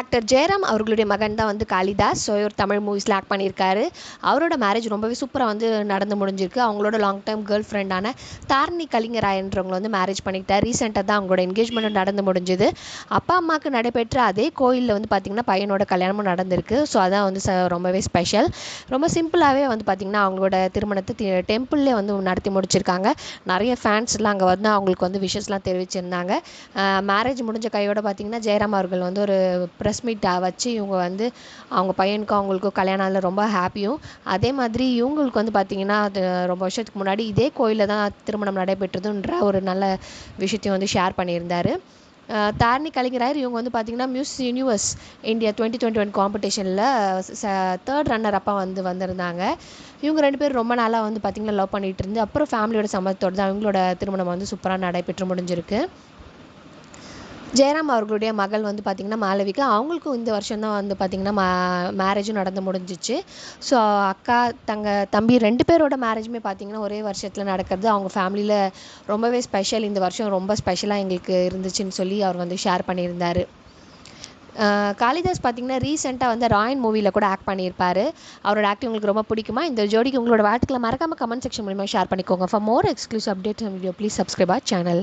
Actor Jayaram அவர்களுடைய மகன் தான் வந்து காளிதாஸ். ஸோ இவர் தமிழ் மூவிஸில் ஆக்ட் பண்ணியிருக்காரு. அவரோட மேரேஜ் ரொம்பவே சூப்பராக வந்து நடந்து முடிஞ்சிருக்கு. அவங்களோட லாங் டைம் கேர்ள் ஃப்ரெண்டான தாரணி கலிங்கராயன்றவங்களை வந்து மேரேஜ் பண்ணிக்கிட்டார். ரீசெண்டாக தான் அவங்களோட என்கேஜ்மெண்ட் நடந்து முடிஞ்சுது. அப்பா அம்மாவுக்கு நடைபெற்ற அதே கோயிலில் வந்து பார்த்திங்கன்னா பையனோட கல்யாணமும் நடந்திருக்கு. ஸோ அதான் வந்து ச ரொம்பவே ஸ்பெஷல் ரொம்ப சிம்பிளாகவே வந்து பார்த்திங்கன்னா அவங்களோட திருமணத்தை டெம்பிள்லே வந்து நடத்தி முடிச்சிருக்காங்க. நிறைய ஃபேன்ஸ்லாம் அங்கே வந்து அவங்களுக்கு வந்து விஷஸ்லாம் தெரிவிச்சிருந்தாங்க. மேரேஜ் முடிஞ்ச கையோட பார்த்திங்கன்னா ஜெயராம் அவர்கள் வந்து ஒரு ப்ரெஸ் மீட்டை வச்சு இவங்க வந்து அவங்க பையனுக்கும் அவங்களுக்கும் கல்யாணம் ஆனதுல ரொம்ப ஹாப்பியும். அதே மாதிரி இவங்களுக்கு வந்து பார்த்திங்கன்னா அது ரொம்ப வருஷத்துக்கு முன்னாடி இதே கோயிலில் தான் திருமணம் நடைபெற்றதுன்ற ஒரு நல்ல விஷயத்தையும் வந்து ஷேர் பண்ணியிருந்தார். தாரணி கலைஞராயர் இவங்க வந்து பார்த்திங்கன்னா Miss Universe India twenty twenty one காம்படிஷனில் தேர்ட் ரன்னர் அப்பா வந்து வந்திருந்தாங்க. இவங்க ரெண்டு பேரும் ரொம்ப நாளாக வந்து பார்த்திங்கன்னா லவ் பண்ணிகிட்டு இருந்து அப்புறம் ஃபேமிலியோட சம்மதத்தோடு தான் அவங்களோட திருமணம் வந்து சூப்பராக நடைபெற்று முடிஞ்சிருக்கு. ஜெயராம் அவர்களுடைய மகள் வந்து பார்த்திங்கன்னா மாளவிகா. அவங்களுக்கும் இந்த வருஷம் தான் வந்து பார்த்திங்கன்னா மா மேரேஜும் நடந்து முடிஞ்சிச்சு. ஸோ அக்கா தங்க தம்பி ரெண்டு பேரோட மேரேஜுமே பார்த்திங்கன்னா ஒரே வருஷத்தில் நடக்கிறது. அவங்க ஃபேமிலியில் ரொம்பவே ஸ்பெஷல் இந்த வருஷம் ரொம்ப ஸ்பெஷலாக எங்களுக்கு இருந்துச்சுன்னு சொல்லி அவர் வந்து ஷேர் பண்ணியிருந்தார். காளிதாஸ் பார்த்தீங்கன்னா ரீசெண்டாக வந்து ராயன் மூவியில் கூட ஆக்ட் பண்ணியிருப்பார். அவரோட ஆக்டிங் உங்களுக்கு ரொம்ப பிடிக்குமா? இந்த ஜோடிக்கு உங்களோட வாழ்த்துக்களை மறக்காமல் கமெண்ட் செக்ஷன் மூலிமா ஷேர் பண்ணிக்கோங்க. For more exclusive update video please subscribe our channel